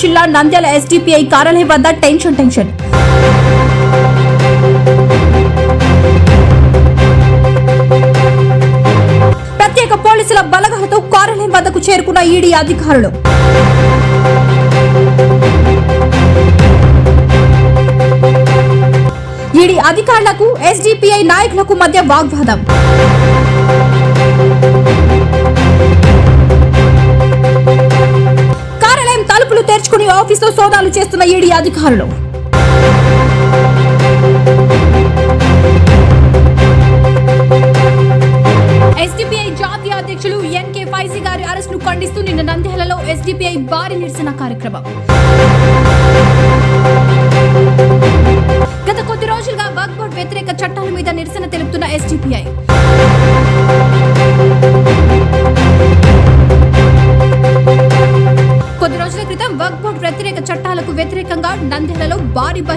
జిల్లా నంద్యాల ఎస్డిపిఐ కార్యాలయం వద్ద టెన్షన్ టెన్షన్. ప్రత్యేక పోలీసుల బలగాలతో కార్యాలయం వద్దకు చేరుకున్న ఈడీ అధికారులు. ఈడీ అధికారులకు ఎస్డిపిఐ నాయకులకు మధ్య వాగ్వాదం. తలుపులు ఆఫీసులో సోదాలు చేస్తున్న ఈడీ అధికారులు. ఎస్డిపిఐ జాతీయ అధ్యక్షులు ఎన్కే ఫైజీ గారి అరెస్ట్ను ఖండిస్తూ నిన్న నంద్యాలలో ఎస్డిపిఐ భారీ నిరసన కార్యక్రమం.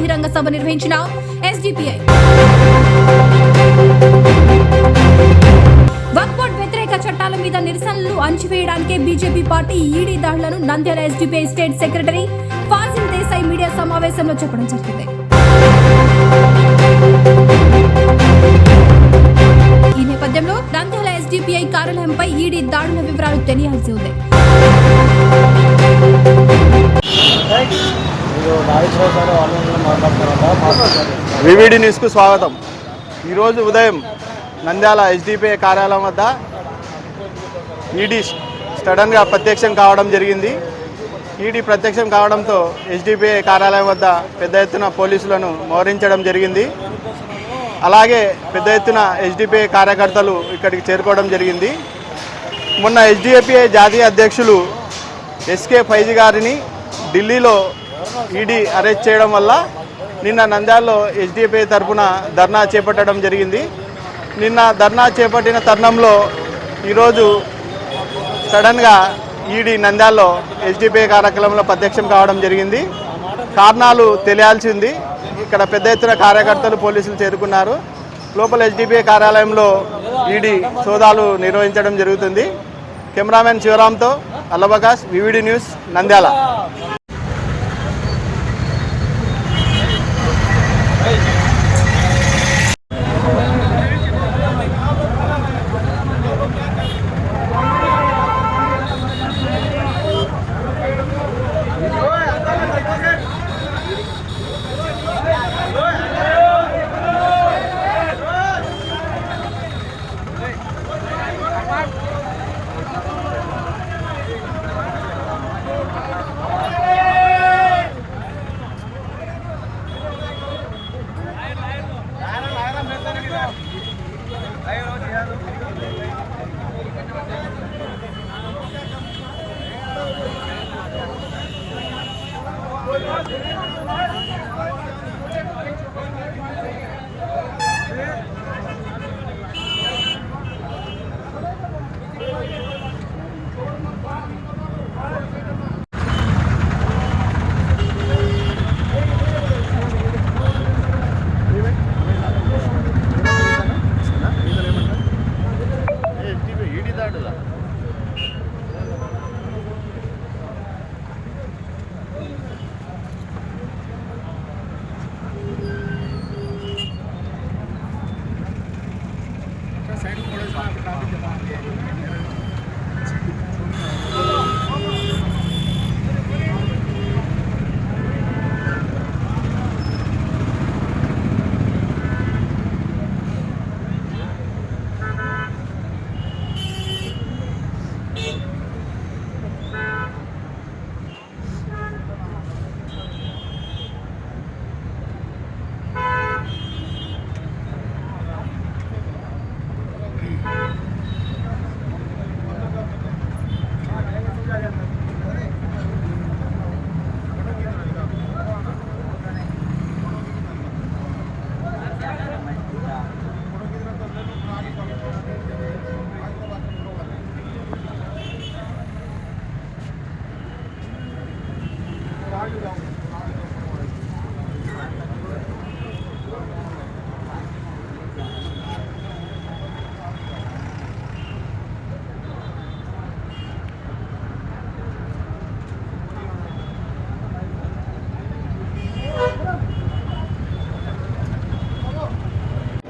బహిరంగ సభ నిర్వహించిన ఎస్డిపిఐ. వ్యతిరేక చట్టాల మీద నిరసనలు అణచివేయడానికే బీజేపీ పార్టీ ఈడీ దాడులను Nandyal SDPI state secretary Fazil Desai media సమావేశంలో చెప్పడం జరిగింది. ఈ నేపథ్యంలో నంద్యాల ఎస్డిపిఐ కార్యాలయంపై ఈడీ దాడుల వివరాలు తెలియాల్సి ఉంది. వివిడి న్యూస్కు స్వాగతం. ఈరోజు ఉదయం నంద్యాల ఎస్డిపిఐ కార్యాలయం వద్ద ఈడీ సడన్గా ప్రత్యక్షం కావడం జరిగింది. ఈడీ ప్రత్యక్షం కావడంతో ఎస్డిపిఐ కార్యాలయం వద్ద పెద్ద ఎత్తున పోలీసులను మోహరించడం జరిగింది. అలాగే పెద్ద ఎత్తున ఎస్డిపిఐ కార్యకర్తలు ఇక్కడికి చేరుకోవడం జరిగింది. మొన్న ఎస్డిపిఐ జాతీయ అధ్యక్షులు ఎస్కే ఫైజీ గారిని ఢిల్లీలో ఈడీ అరెస్ట్ చేయడం వల్ల నిన్న నంద్యాలలో హెచ్డిఎఫ్ఐ తరఫున ధర్నా చేపట్టడం జరిగింది. నిన్న ధర్నా చేపట్టిన తరుణంలో ఈరోజు సడన్గా ఈడీ నంద్యాలలో ఎస్డిపిఐ కార్యక్రమంలో ప్రత్యక్షం కావడం జరిగింది. కారణాలు తెలియాల్సి ఉంది. ఇక్కడ పెద్ద ఎత్తున కార్యకర్తలు పోలీసులు చేరుకున్నారు. లోపల హెచ్డిపిఐ కార్యాలయంలో ఈడీ సోదాలు నిర్వహించడం జరుగుతుంది. కెమెరామెన్ శివరామ్తో అల్లబకాష్ వివిడి న్యూస్ నంద్యాల.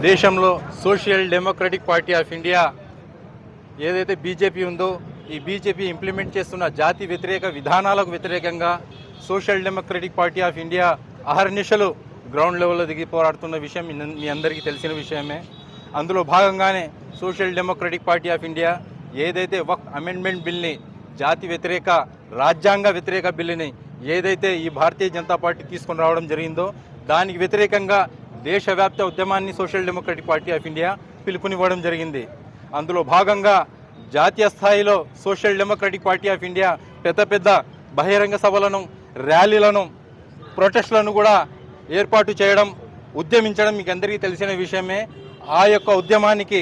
దేశంలో social democratic party of India ఏదైతే బీజేపీ ఉందో ఈ బీజేపీ ఇంప్లిమెంట్ చేస్తున్న జాతి వ్యతిరేక విధానాలకు వ్యతిరేకంగా social democratic party of India అహర్నిశలు గ్రౌండ్ లెవెల్లో దిగి పోరాడుతున్న విషయం మీ- మీ అందరికీ తెలిసిన విషయమే. అందులో భాగంగానే social democratic party of India ఏదైతే వక్ అమెండ్మెంట్ బిల్ని జాతి వ్యతిరేక రాజ్యాంగ వ్యతిరేక బిల్లుని ఏదైతే ఈ భారతీయ జనతా పార్టీ తీసుకొని రావడం జరిగిందో దానికి వ్యతిరేకంగా దేశవ్యాప్త ఉద్యమాన్ని social democratic party of India పిలుపునివ్వడం జరిగింది. అందులో భాగంగా జాతీయ స్థాయిలో social democratic party of India పెద్ద పెద్ద బహిరంగ సభలను ర్యాలీలను ప్రొటెస్ట్లను కూడా ఏర్పాటు చేయడం ఉద్యమించడం మీకు అందరికీ తెలిసిన విషయమే. ఆ యొక్క ఉద్యమానికి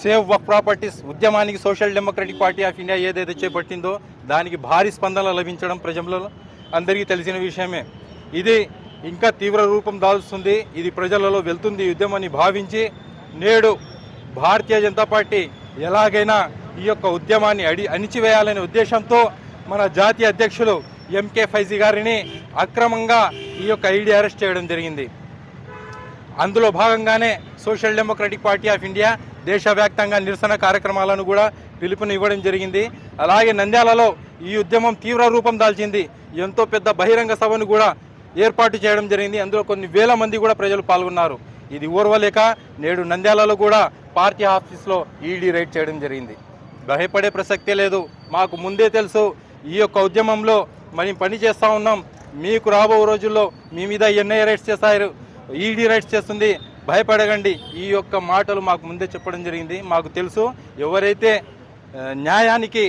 సేవ్ వక్ ప్రాపర్టీస్ ఉద్యమానికి social democratic party of India ఏదైతే చేపట్టిందో దానికి భారీ స్పందన లభించడం ప్రజలలో అందరికీ తెలిసిన విషయమే. ఇది ఇంకా తీవ్ర రూపం దాల్చుతుంది. ఇది ప్రజలలో వెళ్తుంది ఈ ఉద్యమాన్ని భావించి నేడు భారతీయ జనతా పార్టీ ఎలాగైనా ఈ యొక్క ఉద్యమాన్ని అడి అణిచివేయాలనే ఉద్దేశంతో మన జాతీయ అధ్యక్షులు ఎంకే ఫైజీ గారిని అక్రమంగా ఈ యొక్క ఐడి అరెస్ట్ చేయడం జరిగింది. అందులో భాగంగానే social democratic party of India దేశవ్యాప్తంగా నిరసన కార్యక్రమాలను కూడా పిలుపునివ్వడం జరిగింది. అలాగే నంద్యాలలో ఈ ఉద్యమం తీవ్ర రూపం దాల్చింది. ఎంతో పెద్ద బహిరంగ సభను కూడా ఏర్పాటు చేయడం జరిగింది. అందులో కొన్ని వేల మంది కూడా ప్రజలు పాల్గొన్నారు. ఇది ఓర్వలేక నేడు నంద్యాలలో కూడా పార్టీ ఆఫీస్లో ఈడీ రైడ్ చేయడం జరిగింది. భయపడే ప్రసక్తే లేదు. మాకు ముందే తెలుసు ఈ యొక్క ఉద్యమంలో మనం పని చేస్తూ ఉన్నాం. మీకు రాబో రోజుల్లో మీ మీద ఎన్ఐ రైట్స్ చేస్తారు ఈడీ రైట్స్ చేస్తుంది. భయపడకండి. ఈ యొక్క మాటలు మాకు ముందే చెప్పడం జరిగింది. మాకు తెలుసు ఎవరైతే న్యాయానికి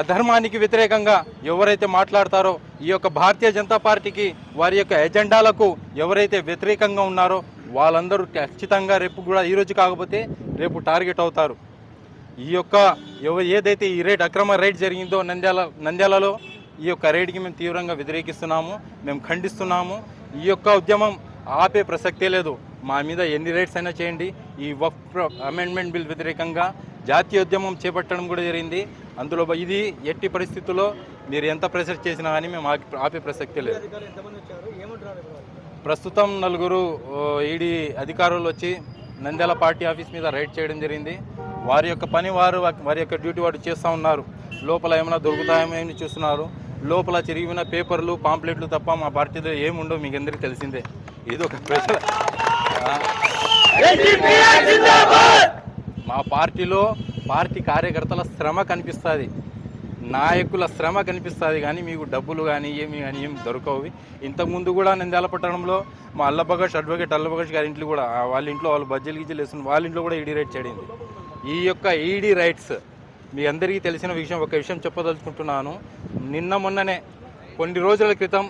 అధర్మానికి వ్యతిరేకంగా ఎవరైతే మాట్లాడతారో ఈ యొక్క భారతీయ జనతా పార్టీకి వారి యొక్క ఎజెండాలకు ఎవరైతే వ్యతిరేకంగా ఉన్నారో వాళ్ళందరూ ఖచ్చితంగా రేపు కూడా ఈ రోజు కాకపోతే రేపు టార్గెట్ అవుతారు. ఈ యొక్క ఏదైతే ఈ రైడ్ అక్రమ రైడ్ జరిగిందో నంద్యాల నంద్యాలలో ఈ యొక్క రైడ్కి మేము తీవ్రంగా వ్యతిరేకిస్తున్నాము మేము ఖండిస్తున్నాము. ఈ యొక్క ఉద్యమం ఆపే ప్రసక్తే లేదు. మా మీద ఎన్ని రైడ్స్ అయినా చేయండి. ఈ వక్ అమెండ్మెంట్ బిల్ వ్యతిరేకంగా జాతీయ ఉద్యమం చేపట్టడం కూడా జరిగింది. అందులో ఇది ఎట్టి పరిస్థితుల్లో మీరు ఎంత ప్రెషర్ చేసినా కానీ మేము ఆపే- ప్రసక్తే లేదు. ప్రస్తుతం నలుగురు ఈడీ అధికారులు వచ్చి నంద్యాల పార్టీ ఆఫీస్ మీద రైడ్ చేయడం జరిగింది. వారి యొక్క పని వారు వారి యొక్క డ్యూటీ వారు చేస్తూ ఉన్నారు. లోపల ఏమైనా దొరుకుతాయేమో ఏమి చూస్తున్నారు. లోపల చిరిగిన పేపర్లు పాంప్లెట్లు తప్ప మా పార్టీలో ఏముండవు మీకు అందరికీ తెలిసిందే. ఇది ఒక ఆ, మా పార్టీలో పార్టీ కార్యకర్తల శ్రమ కనిపిస్తుంది. నాయకుల శ్రమ కనిపిస్తుంది కానీ మీకు డబ్బులు కానీ ఏమి కానీ ఏమి దొరకవు. ఇంతకుముందు కూడా నంద్యాల పట్టణంలో మా అల్లబగష్ అడ్వకేట్ అల్లబగష్ గారి ఇంట్లో కూడా వాళ్ళ ఇంట్లో వాళ్ళు బజ్జీలు గిజ్జలు వేస్తున్న వాళ్ళ ఇంట్లో కూడా ఈడీ రైట్ చేయడింది ఈ యొక్క ఈడీ రైట్స్ మీ అందరికీ తెలిసిన విషయం ఒక విషయం చెప్పదలుచుకుంటున్నాను. నిన్న మొన్ననే కొన్ని రోజుల క్రితం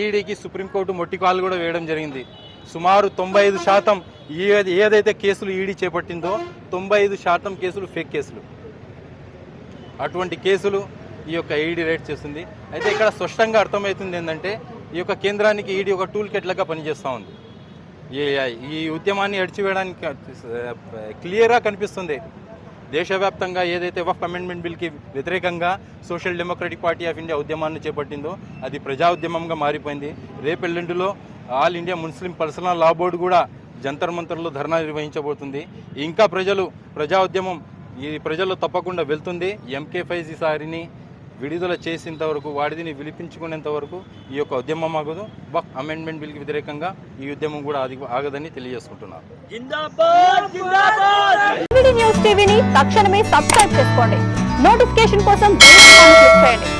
ఈడీకి సుప్రీంకోర్టు మొట్టికాలు కూడా వేయడం జరిగింది. సుమారు తొంభై ఐదు శాతం ఏదైతే కేసులు ఈడీ చేపట్టిందో తొంభై ఐదు శాతం కేసులు ఫేక్ కేసులు. అటువంటి కేసులు ఈ యొక్క ఈడీ రైట్ చేస్తుంది. అయితే ఇక్కడ స్పష్టంగా అర్థమవుతుంది ఏంటంటే ఈ యొక్క కేంద్రానికి ఈడీ ఒక టూల్ కిట్ పనిచేస్తూ ఉంది. ఈ- ఈ ఉద్యమాన్ని అడిచివేయడానికి క్లియర్గా కనిపిస్తుంది. దేశవ్యాప్తంగా ఏదైతే వఫ్ అమెండ్మెంట్ బిల్కి వ్యతిరేకంగా social democratic party of India ఉద్యమాన్ని చేపట్టిందో అది ప్రజా ఉద్యమంగా మారిపోయింది. రేపెల్లుండిలో all India Muslim personal law board కూడా జంతర్ మంతర్లో ధర్నా నిర్వహించబోతుంది. ఇంకా ప్రజలు ప్రజా ఉద్యమం ఈ ప్రజల్లో తప్పకుండా వెళ్తుంది. ఎంకే ఫైజీ సారిని విడుదల చేసేంత వరకు వాడిని విలిపించుకునేంత వరకు ఈ యొక్క ఉద్యమం ఆగదు. వక్ అమెండ్మెంట్ బిల్కి వ్యతిరేకంగా ఈ ఉద్యమం కూడా ఆగి ఆగదని తెలియజేసుకుంటున్నారు టీవీ న్యూస్ టీవీని తక్షణమే సబ్స్క్రైబ్ చేసుకోండి. నోటిఫికేషన్ కోసం బెల్ ఐకాన్ క్లిక్ చేయండి.